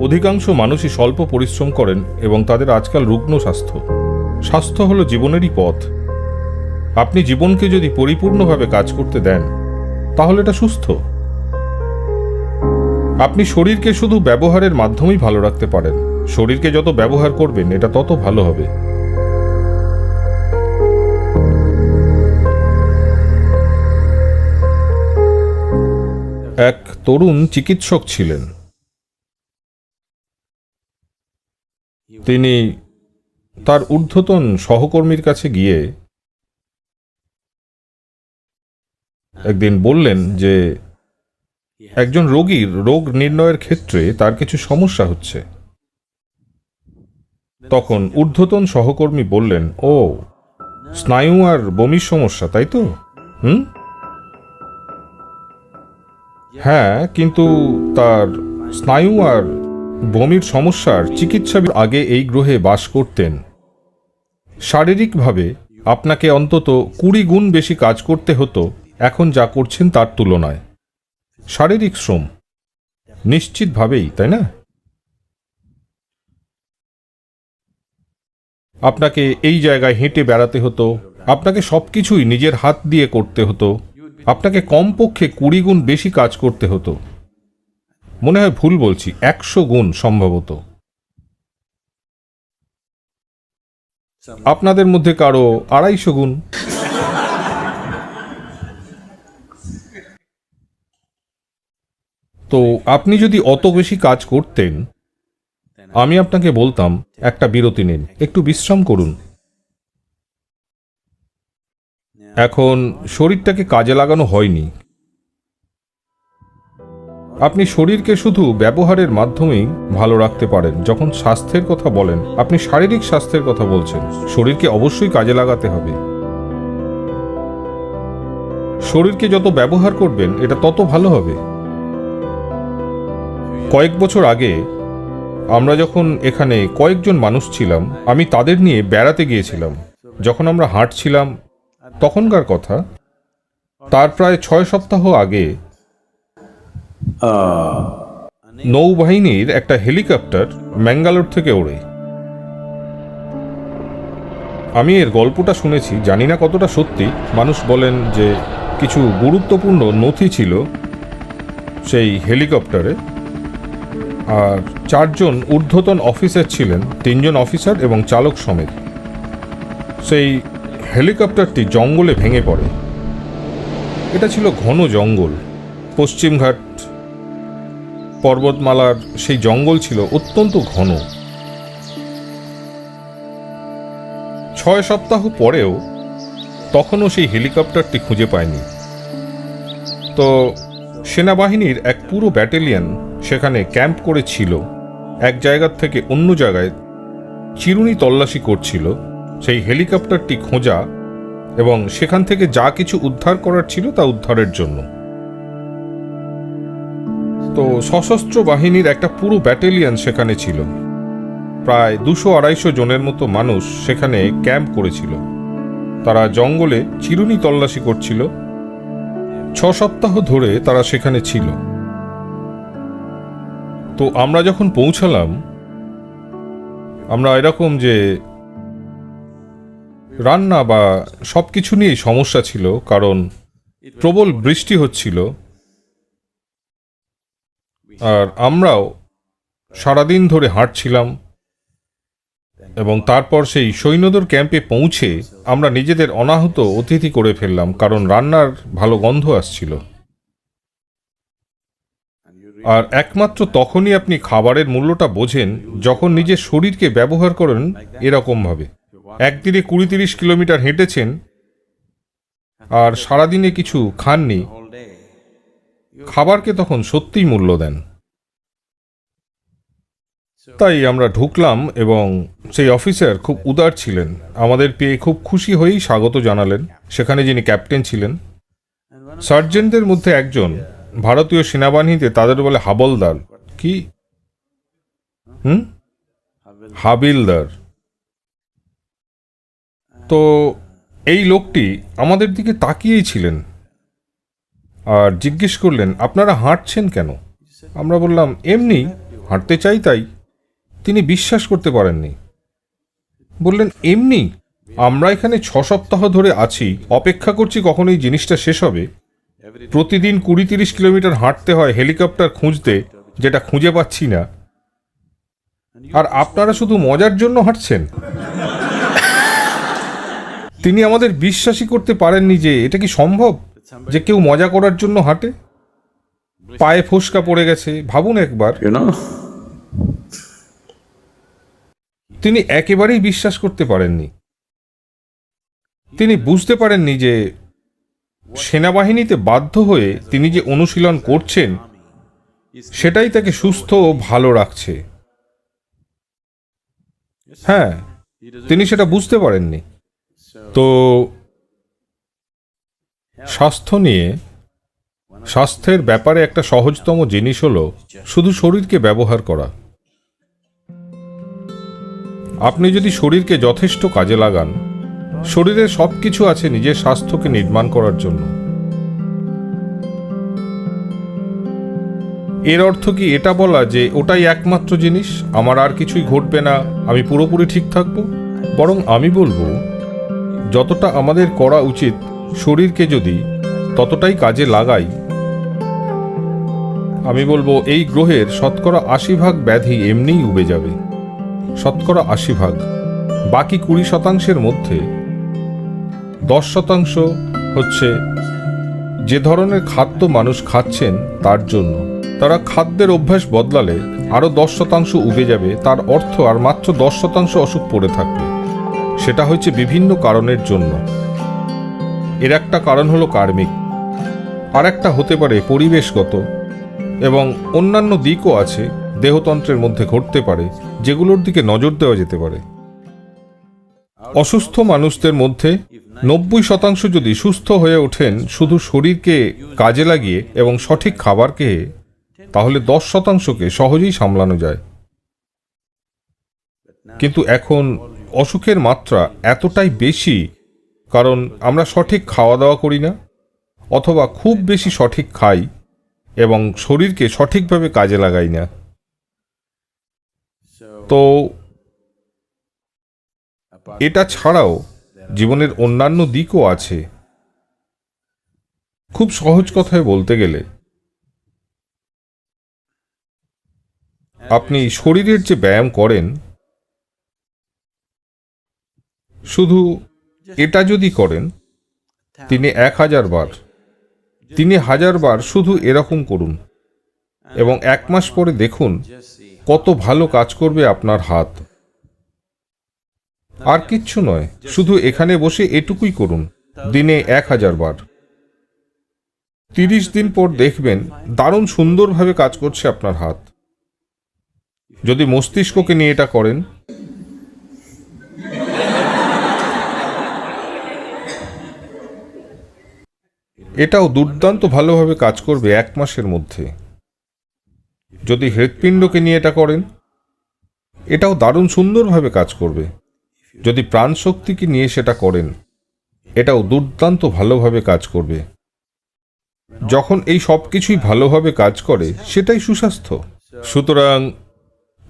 অধিকাংশ মানুষই স্বল্প পরিশ্রম করেন এবং তাদের আজকাল রুগ্ন স্বাস্থ্য। স্বাস্থ্য হলো জীবনেরই পথ। আপনি জীবনকে যদি পরিপূর্ণভাবে কাজ করতে দেন, তাহলে এটা সুস্থ। আপনি শরীরকে শুধু ব্যবহারের মাধ্যমেই ভালো রাখতে পারেন। শরীরকে যত ব্যবহার করবেন, এটা তত ভালো হবে। এক তরুণ চিকিৎসক ছিলেন। তিনি তার ঊর্ধ্বতন সহকর্মীর কাছে গিয়ে একদিন বললেন যে, একজন রোগীর রোগ নির্ণয়ের ক্ষেত্রে তার কিছু সমস্যা হচ্ছে। তখন ঊর্ধ্বতন সহকর্মী বললেন, ও, স্নায়ু আর বমির সমস্যা, তাই তো? হুম? হ্যাঁ কিন্তু তার স্নায়ু আর বমির সমস্যার চিকিৎসা আগে এই গ্রহে বাস করতেন। শারীরিকভাবে আপনাকে অন্তত কুড়ি গুণ বেশি কাজ করতে হতো, এখন যা করছেন তার তুলনায়। শারীরিক শ্রম। নিশ্চিতভাবেই, তাই না? আপনাকে এই জায়গায় হেঁটে বেড়াতে হতো, আপনাকে সবকিছুই নিজের হাত দিয়ে করতে হতো, আপনাকে কমপক্ষে কুড়ি গুণ বেশি কাজ করতে হতো। মনে হয় ভুল বলছি, একশো গুণ সম্ভবত। আপনাদের মধ্যে কারও আড়াইশো গুণ? তো আপনি যদি অত বেশি কাজ করতেন, আমি আপনাকে বলতাম, একটা বিরতি নিন, একটু বিশ্রাম করুন। এখন শরীরটাকে কাজে লাগানো হয়নি। আপনি শরীরকে শুধু ব্যবহারের মাধ্যমেই ভালো রাখতে পারেন, যখন স্বাস্থ্যের কথা বলেন। আপনি শারীরিক স্বাস্থ্যের কথা বলছেন। শরীরকে অবশ্যই কাজে লাগাতে হবে। শরীরকে যত ব্যবহার করবেন, এটা তত ভালো হবে। কয়েক বছর আগে, আমরা যখন এখানে কয়েকজন মানুষ ছিলাম, আমি তাদের নিয়ে বেড়াতে গিয়েছিলাম। যখন আমরা হাঁটছিলাম, তখনকার কথা, তার প্রায় ছয় সপ্তাহ আগে নৌবাহিনীর একটা হেলিকপ্টার ম্যাঙ্গালোর থেকে ওড়ে। আমি এর গল্পটা শুনেছি, জানি না কতটা সত্যি। মানুষ বলেন যে কিছু গুরুত্বপূর্ণ নথি ছিল সেই হেলিকপ্টারে। আর চারজন ঊর্ধ্বতন অফিসার ছিলেন, তিনজন অফিসার এবং চালক সমেত। সেই হেলিকপ্টারটি জঙ্গলে ভেঙে পড়ে। এটা ছিল ঘন জঙ্গল, পশ্চিমঘাট পর্বতমালার সেই জঙ্গল ছিল অত্যন্ত ঘন। ছয় সপ্তাহ পরেও তখনও সেই হেলিকপ্টারটি খুঁজে পায়নি। তো সেনাবাহিনীর এক পুরো ব্যাটালিয়ন সেখানে ক্যাম্প করেছিল। এক জায়গার থেকে অন্য জায়গায় চিরুনি তল্লাশি করছিল। সেই হেলিকপ্টারটি খোঁজা এবং সেখান থেকে যা কিছু উদ্ধার করার ছিল তা উদ্ধারের জন্য। তো সশস্ত্র বাহিনীর একটা পুরো ব্যাটালিয়ন সেখানে ছিল। প্রায় দুশো আড়াইশো জনের মতো মানুষ সেখানে ক্যাম্প করেছিল। তারা জঙ্গলে চিরুনি তল্লাশি করছিল। ছ সপ্তাহ ধরে তারা সেখানে ছিল। তো আমরা যখন পৌঁছালাম, আমরা এরকম যে রান্না বা সব কিছু নিয়েই সমস্যা ছিল, কারণ প্রবল বৃষ্টি হচ্ছিল। আর আমরাও সারাদিন ধরে হাঁটছিলাম এবং তারপর সেই সৈন্যদের ক্যাম্পে পৌঁছে আমরা নিজেদের অনাহত অতিথি করে ফেললাম, কারণ রান্নার ভালো গন্ধ আসছিল। আর একমাত্র তখনই আপনি খাবারের মূল্যটা বোঝেন যখন নিজের শরীরকে ব্যবহার করেন এরকমভাবে। একদিনে কুড়ি তিরিশ কিলোমিটার হেঁটেছেন আর সারাদিনে কিছু খাননি খাবারকে তখন সত্যিই মূল্য দেন। তাই আমরা ঢুকলাম এবং সেই অফিসার খুব উদার ছিলেন। আমাদের পেয়ে খুব খুশি হয়েই স্বাগত জানালেন। সেখানে যিনি ক্যাপ্টেন ছিলেন, সার্জেন্টদের মধ্যে একজন ভারতীয় সেনাবাহিনীতে তাদের বলে হাবলদার। কি? হুম? হাবিলদার। তো এই লোকটি আমাদের দিকে তাকিয়েই ছিলেন। আর জিজ্ঞেস করলেন, আপনারা হাঁটছেন কেন? আমরা বললাম, এমনি, হাঁটতে চাই তাই। তিনি বিশ্বাস করতে পারেননি। বললেন, এমনি? আমরা এখানে ছ সপ্তাহ ধরে আছি, অপেক্ষা করছি কখন এই জিনিসটা শেষ হবে। প্রতিদিন কুড়ি তিরিশ কিলোমিটার হাঁটতে হয় হেলিকপ্টার খুঁজতে, যেটা খুঁজে পাচ্ছি না। আর আপনারা শুধু মজার জন্য হাঁটছেন? তিনি আমাদের বিশ্বাসই করতে পারেননি যে এটা কি সম্ভব? যে কেউ মজা করার জন্য হাঁটে পায়ে ফোসকা পড়ে গেছে ভাবুন একবার। তিনি একেবারেই বিশ্বাস করতে পারেননি। তিনি বুঝতে পারেননি যে সেনাবাহিনীতে বাধ্য হয়ে তিনি যে অনুশীলন করছেন সেটাই তাকে সুস্থ ও ভালো রাখছে। হ্যাঁ তিনি সেটা বুঝতে পারেননি। তো স্বাস্থ্য নিয়ে স্বাস্থ্যের ব্যাপারে একটা সহজতম জিনিস হলো শুধু শরীরকে ব্যবহার করা। আপনি যদি শরীরকে যথেষ্ট কাজে লাগান, শরীরে সব কিছু আছে নিজের স্বাস্থ্যকে নির্মাণ করার জন্য। এর অর্থ কি এটা বলা যে ওটাই একমাত্র জিনিস? আমার আর কিছুই ঘটবে না, আমি পুরোপুরি ঠিক থাকব? বরং আমি বলব, যতটা আমাদের করা উচিত শরীরকে যদি ততটাই কাজে লাগাই, আমি বলব এই গ্রহের শতকরা আশি ভাগ ব্যাধি এমনিই উবে যাবে। শতকরা আশি ভাগ। বাকি কুড়ি শতাংশের মধ্যে দশ শতাংশ হচ্ছে যে ধরনের খাদ্য মানুষ খাচ্ছেন তার জন্য। তারা খাদ্যের অভ্যাস বদলালে আরও দশ শতাংশ উবে যাবে, তার অর্থ আর মাত্র দশ শতাংশ অসুখ পড়ে থাকবে। সেটা হচ্ছে বিভিন্ন কারণের জন্য। এর একটা কারণ হলো কার্মিক। আর একটা হতে পারে পরিবেশগত এবং অন্যান্য দিকও আছে দেহতন্ত্রের মধ্যে ঘটতে পারে, যেগুলোর দিকে নজর দেওয়া যেতে পারে। অসুস্থ মানুষদের মধ্যে নব্বই শতাংশ যদি সুস্থ হয়ে ওঠেন শুধু শরীরকে কাজে লাগিয়ে এবং সঠিক খাবার খেয়ে, তাহলে দশ শতাংশকে সহজেই সামলানো যায়। কিন্তু এখন অসুখের মাত্রা এতটাই বেশি কারণ আমরা সঠিক খাওয়া দাওয়া করি না, অথবা খুব বেশি সঠিক খাই এবং শরীরকে সঠিকভাবে কাজে লাগাই না। তো এটা ছাড়াও জীবনের অন্যান্য দিকও আছে। খুব সহজ কথায় বলতে গেলে, আপনি শরীরের যে ব্যায়াম করেন, শুধু এটা যদি করেন তিনি এক হাজার বার তিনি হাজার বার শুধু এরকম করুন এবং এক মাস পরে দেখুন কত ভালো কাজ করবে আপনার হাত। আর কিচ্ছু নয় শুধু এখানে বসে এটুকুই করুন দিনে এক হাজার বার। তিরিশ দিন পর দেখবেন দারুণ সুন্দরভাবে কাজ করছে আপনার হাত। যদি মস্তিষ্ককে নিয়ে এটা করেন এটাও দুর্দান্ত ভালোভাবে কাজ করবে এক মাসের মধ্যে। যদি হৃৎপিণ্ডকে নিয়ে এটা করেন, এটাও দারুণ সুন্দরভাবে কাজ করবে। যদি প্রাণশক্তিকে নিয়ে সেটা করেন, এটাও দুর্দান্ত ভালোভাবে কাজ করবে। যখন এই সব কিছুই ভালোভাবে কাজ করে, সেটাই সুস্বাস্থ্য। সুতরাং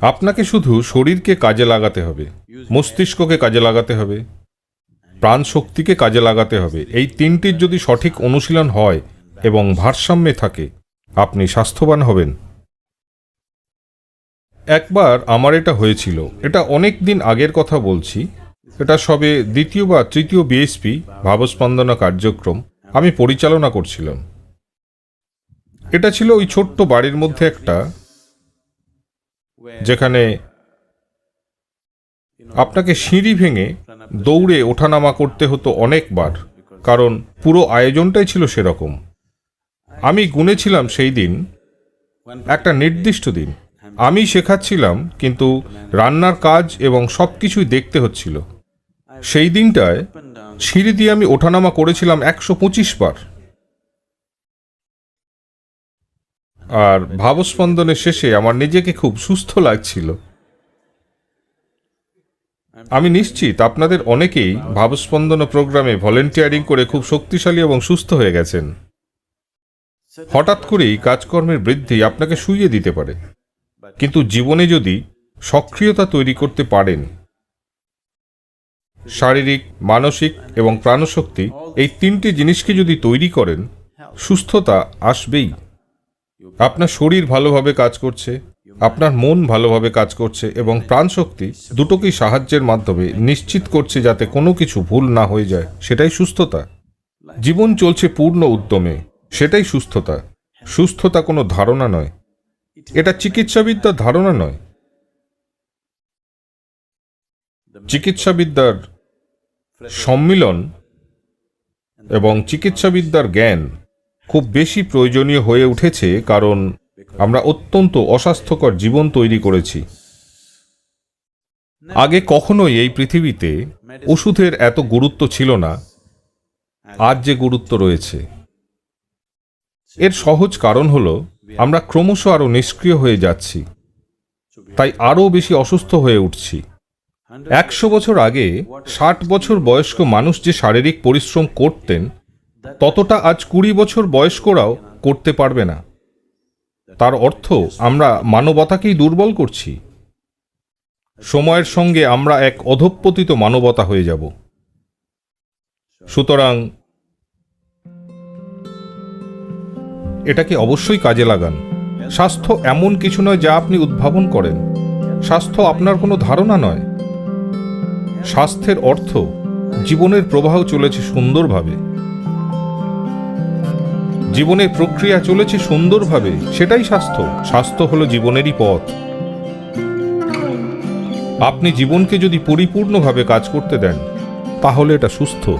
আপনাকে শুধু শরীরকে কাজে লাগাতে হবে, মস্তিষ্ককে কাজে লাগাতে হবে প্রাণ শক্তিকে কাজে লাগাতে হবে। এই তিনটির যদি সঠিক অনুশীলন হয় এবং ভারসাম্যে থাকে, আপনি স্বাস্থ্যবান হবেন। একবার আমার এটা হয়েছিল। এটা অনেক দিন আগের কথা বলছি। এটা সবে দ্বিতীয় বা তৃতীয় বিএসপি ভাবস্পন্দনা কার্যক্রম, আমি পরিচালনা করছিলাম। এটা ছিল ওই ছোট্ট বাড়ির মধ্যে একটা, যেখানে আপনাকে সিঁড়ি ভেঙে দৌড়ে ওঠানামা করতে হতো অনেকবার, কারণ পুরো আয়োজনটাই ছিল সেরকম। আমি গুনেছিলাম সেই দিন, একটা নির্দিষ্ট দিন। আমি শেখাচ্ছিলাম, কিন্তু রান্নার কাজ এবং সব কিছুই দেখতে হচ্ছিল। সেই দিনটায় সিঁড়ি দিয়ে আমি ওঠানামা করেছিলাম একশো পঁচিশ বার। আর ভাবস্পন্দনের শেষে আমার নিজেকে খুব সুস্থ লাগছিল। আমি নিশ্চিত আপনাদের অনেকেই ভাবস্পন্দন প্রোগ্রামে ভলেন্টিয়ারিং করে খুব শক্তিশালী এবং সুস্থ হয়ে গেছেন। হঠাৎ করেই কাজকর্মের বৃদ্ধি আপনাকে শুইয়ে দিতে পারে। কিন্তু জীবনে যদি সক্রিয়তা তৈরি করতে পারেন, শারীরিক, মানসিক এবং প্রাণশক্তি এই তিনটি জিনিসকে যদি তৈরি করেন, সুস্থতা আসবেই। আপনার শরীর ভালোভাবে কাজ করছে আপনার মন ভালোভাবে কাজ করছে এবং প্রাণশক্তি দুটোকেই সাহায্যের মাধ্যমে নিশ্চিত করছে যাতে কোনো কিছু ভুল না হয়ে যায়, সেটাই সুস্থতা। জীবন চলছে পূর্ণ উদ্যমে, সেটাই সুস্থতা। সুস্থতা কোনো ধারণা নয়। এটা চিকিৎসাবিদ্যার ধারণা নয়। চিকিৎসাবিদ্যার সম্মিলন এবং চিকিৎসাবিদ্যার জ্ঞান খুব বেশি প্রয়োজনীয় হয়ে উঠেছে কারণ আমরা অত্যন্ত অস্বাস্থ্যকর জীবন তৈরি করেছি। আগে কখনোই এই পৃথিবীতে ওষুধের এত গুরুত্ব ছিল না। আজ যে গুরুত্ব রয়েছে। এর সহজ কারণ হল, আমরা ক্রমশ আরও নিষ্ক্রিয় হয়ে যাচ্ছি। তাই আরও বেশি অসুস্থ হয়ে উঠছি। একশো বছর আগে ষাট বছর বয়স্ক মানুষ যে শারীরিক পরিশ্রম করতেন, ততটা আজ কুড়ি বছর বয়স্করাও করতে পারবে না। তার অর্থ আমরা মানবতাকেই দুর্বল করছি। সময়ের সঙ্গে আমরা এক অধঃপতিত মানবতা হয়ে যাব। সুতরাং এটাকে অবশ্যই কাজে লাগান। স্বাস্থ্য এমন কিছু নয় যা আপনি উদ্ভাবন করেন। স্বাস্থ্য আপনার কোনো ধারণা নয়। স্বাস্থ্যের অর্থ জীবনের প্রবাহ চলেছে সুন্দরভাবে। জীবনের প্রক্রিয়া চলেছে সুন্দরভাবে, সেটাই স্বাস্থ্য। স্বাস্থ্য হলো জীবনেরই পথ। আপনি জীবনকে যদি পরিপূর্ণভাবে কাজ করতে দেন, তাহলে এটা সুস্থ।